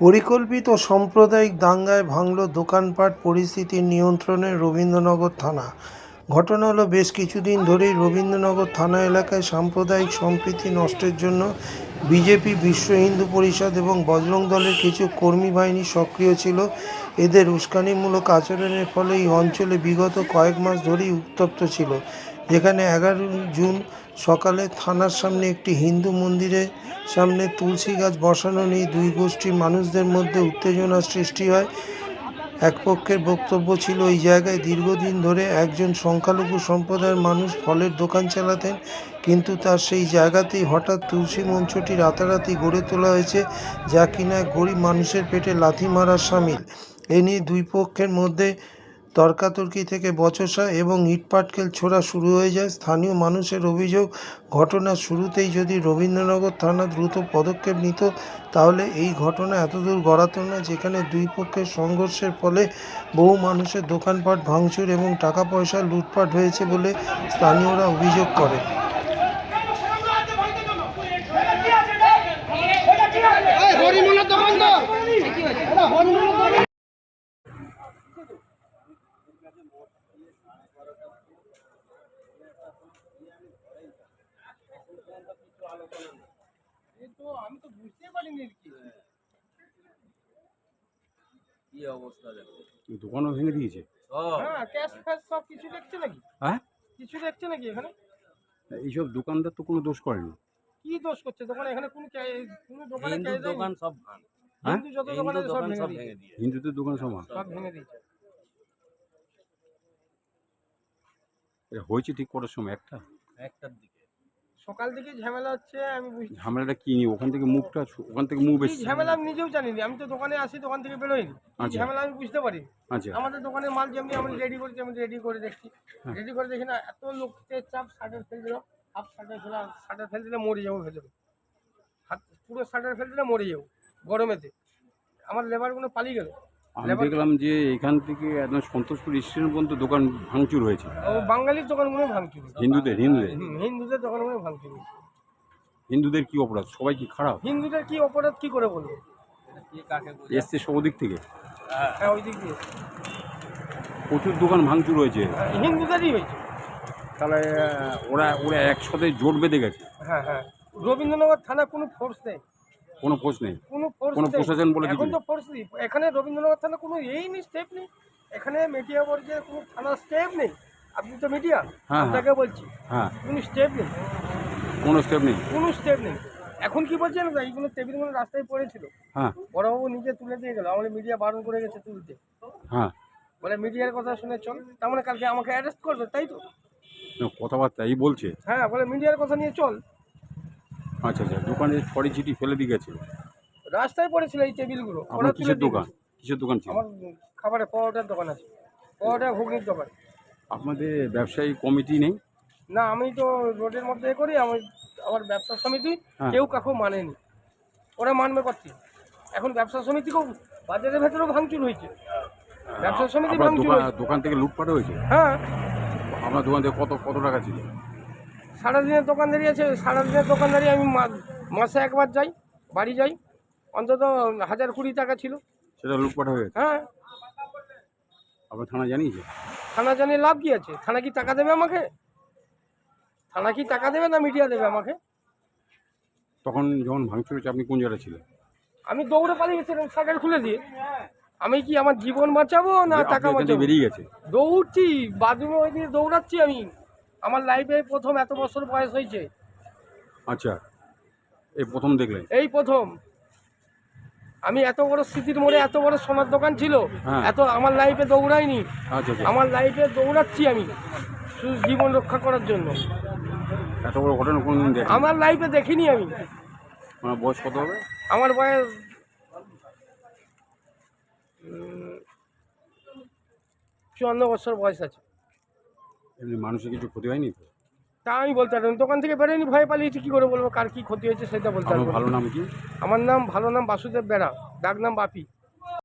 পরিকল্পিত সাম্প্রদায়িক দাঙ্গায় ভাঙল দোকানপাট পরিস্থিতি নিয়ন্ত্রণে রবীন্দ্রনগর থানা। ঘটনা হলো, বেশ কিছুদিন ধরেই রবীন্দ্রনগর থানা এলাকায় সাম্প্রদায়িক সম্প্রীতি নষ্টের জন্য বিজেপি, বিশ্ব হিন্দু পরিষদ এবং বজরং দলের কিছু কর্মী বাহিনী সক্রিয় ছিল। এদের উস্কানিমূলক আচরণের ফলে এই অঞ্চলে বিগত কয়েক মাস ধরেই উত্তপ্ত ছিল। যেখানে এগারো জুন সকালে থানার সামনে একটি হিন্দু মন্দিরের সামনে তুলসী গাছ বসানো নেই দুই গোষ্ঠীর মানুষদের মধ্যে উত্তেজনার সৃষ্টি হয়। এক পক্ষের বক্তব্য ছিল, এই জায়গায় দীর্ঘদিন ধরে একজন সংখ্যালঘু সম্প্রদায়ের মানুষ ফলের দোকান চালাতেন, কিন্তু তার সেই জায়গাতেই হঠাৎ তুলসী মঞ্চটি রাতারাতি গড়ে তোলা হয়েছে, যা কিনা গরিব মানুষের পেটে লাথি মারার সামিল। এ নিয়ে দুই পক্ষের মধ্যে তর্কাতর্কি থেকে বচসা এবং ইটপাটকেল ছোড়া শুরু হয়ে যায়। স্থানীয় মানুষের অভিযোগ ঘটনার শুরুতেই যদি রবীন্দ্রনগর থানা দ্রুত পদক্ষেপ নিত, তাহলে এই ঘটনা এতদূর গড়াতো না, যেখানে দুই পক্ষের সংঘর্ষের ফলে বহু মানুষের দোকানপাট ভাঙচুর এবং টাকা পয়সা লুটপাট হয়েছে বলে স্থানীয়রা অভিযোগ করে। এটা আমি তো বুঝতে পারিনি কি। কি অবস্থা দেখো। দোকানও ভেঙে দিয়েছে? হ্যাঁ ক্যাশ ফ্যাশ সব কিছু দেখছে নাকি? হ্যাঁ? কিছু দেখছে নাকি এখানে? এইসব দোকানদার তো কোনো দোষ করেনি কি দোষ করছে? দোকানে এখানে কোনো কোনো দোকানে হিন্দু দোকান সব হ্যাঁ? হিন্দু যত দোকান আছে সব ভেঙে সব দিয়েছে। ভেঙে দিয়ে হিন্দুদের দোকান সমান সব ভেঙে দিয়েছে। এটা হয়েছে ঠিক করার সময়? একটা? একটার দিকে। সকাল থেকে ঝামেলা হচ্ছে আমি বুঝছি ঝামেলাটা কি ওখান থেকে মুখটা ওখান থেকে মুখ বেশি ঝামেলা আমি নিজেও জানি না আমি তো দোকানে আসি দোকান থেকে বেরোইনি। আচ্ছা। ঝামেলা আমি বুঝতে পারি। আচ্ছা। আমাদের দোকানের মাল যেমনি আমি রেডি করেছি আমি রেডি করে দেখছি। হ্যাঁ। রেডি করে দেখি না এত লোকের চাপ শার্টার ফেল দিল হাফ শার্টার ফেলে শার্টার ফেল দিলে মরে যাব ভেতরে। হাত পুরো শার্টার ফেল দিলে মরে যাব গরমেতে। আমার লেবারগুলো পালিয়ে গেল। আমি দেখলাম যে এখান থেকে একদম সন্তোষপুর স্টেশন পর্যন্ত দোকান ভাঙচুর হয়েছে। ও বাঙালির দোকানগুলো ভাঙচুর হিন্দুদের হিন্দুদের। হুম, হিন্দুদের দোকানগুলো ভাঙচুর হিন্দুদের কি অপরাধ? সবাই কি খারাপ? হিন্দুদের কি অপরাধ কি করে বলব? এসছে সব দিক থেকে? হ্যাঁ ওই দিক দিয়ে। প্রচুর দোকান ভাঙচুর হয়েছে। হ্যাঁ, হিন্দুদেরই হয়েছে। তাহলে আহ, ওরা ওরা একসাথে জোট বেঁধে গেছে। হ্যাঁ হ্যাঁ। রবীন্দ্রনগর থানা কোনো ফোর্স নেই। কোনো খোঁজ নেই। কোনো ফোর্স কোনো প্রশাসন বলে কিছু এখন তো নেই? ফোর্স নেই। এখানে রবীন্দ্রনাথ থানা কোনো এই নেই স্টেপ নেই। এখানে মিডিয়া বলছে কোনো থানার স্টেপ নেই। আপনি তো মিডিয়া হ্যাঁ। আপনাকে বলছি। হ্যাঁ। কোনো স্টেপ নেই। কোনো স্টেপ নেই। কোনো স্টেপ নেই। এখন কি বলছেন এইগুলো টেবিলগুলো রাস্তায় পড়েছিল। হ্যাঁ। বড়বাবু নিজে তুলে দিয়ে গেল। আমাদের মিডিয়া বারণ করে গেছে তুলতে। হ্যাঁ। বলে মিডিয়ার কথা শুনে চল। তার মানে কালকে আমাকে অ্যারেস্ট করবে তাই তো? কথাবার্তা এই বলছে। হ্যাঁ বলে মিডিয়ার কথা নিয়ে চল। আচ্ছা আচ্ছা দোকানে ছিটি ফেলে দিয়ে গেছে রাস্তায় পড়েছিল এই টেবিলগুলো। আপনার কিসের দোকান। কিসের দোকান ছিল? আমার খাবারের পরোটার দোকান আছে। পরোটা ঘুগনির দোকান। আপনাদের ব্যবসায়ী কমিটি নেই? না আমি তো রোডের মধ্যে এ করি আমি আমার ব্যবসা সমিতি হ্যাঁ। কেউ কাকু মানেনি। ওরা মানবে করতে এখন ব্যবসা সমিতিকেও বাজারের ভেতরেও ভাঙচুর হয়েছে। ব্যবসা সমিতি ভাঙচুর দোকান দোকান থেকে লুটপাট হয়েছে? হ্যাঁ। আপনার দোকান থেকে কত কত টাকা ছিল? সারাদিনের দোকানদারি আছে সারাদিনের দোকানদারি আমি মাসে একবার যাই বাড়ি যাই। অন্তত হাজার কুড়ি টাকা ছিল। সেটা লুটপাট হয়ে গেছে? হ্যাঁ। আবার থানা জানিয়েছে? থানা জানিয়ে লাভ কি আছে? থানা কি টাকা দেবে আমাকে? থানা কি টাকা দেবে না মিডিয়া দেবে আমাকে? তখন যখন ভাঙচুর হয়েছে আপনি কোন জায়গায় ছিলেন? আমি দৌড়ে পালিয়েছিলাম শাটার খুলে দিয়ে। আমি কি আমার জীবন বাঁচাবো না টাকা বাঁচাবো? বেরিয়ে গেছে? দৌড়ছি বাথরুমে ওই দিয়ে দৌড়াচ্ছি আমি। আমার লাইফে প্রথম এত বছর বয়স হয়েছে। আচ্ছা এই প্রথম দেখলেন? এই প্রথম। আমি এত বড় স্মৃতির মোড়ে এত বড় সোনার দোকান ছিল হ্যাঁ। এত আমার লাইফে দৌড়াইনি। আচ্ছা আচ্ছা। আমার লাইফে দৌড়াচ্ছি আমি শুধু জীবন রক্ষা করার জন্য। এত বড় ঘটনা কোনোদিন দেখেন? আমার লাইফে দেখিনি আমি। আমার বয়স কত হবে? আমার বয়স চুয়ান্ন বছর বয়স আছে। এমনি মানুষের কিছু ক্ষতি হয়নি তো? তা আমি বলতে পারব দোকান থেকে বেরোয়নি ভয় পালিয়েছি কী করে বলব কার কী ক্ষতি হয়েছে সেটা বলতে পারব। ভালো নাম কি? আমার নাম ভালো নাম বাসুদেব বেড়া ডাক নাম বাপি।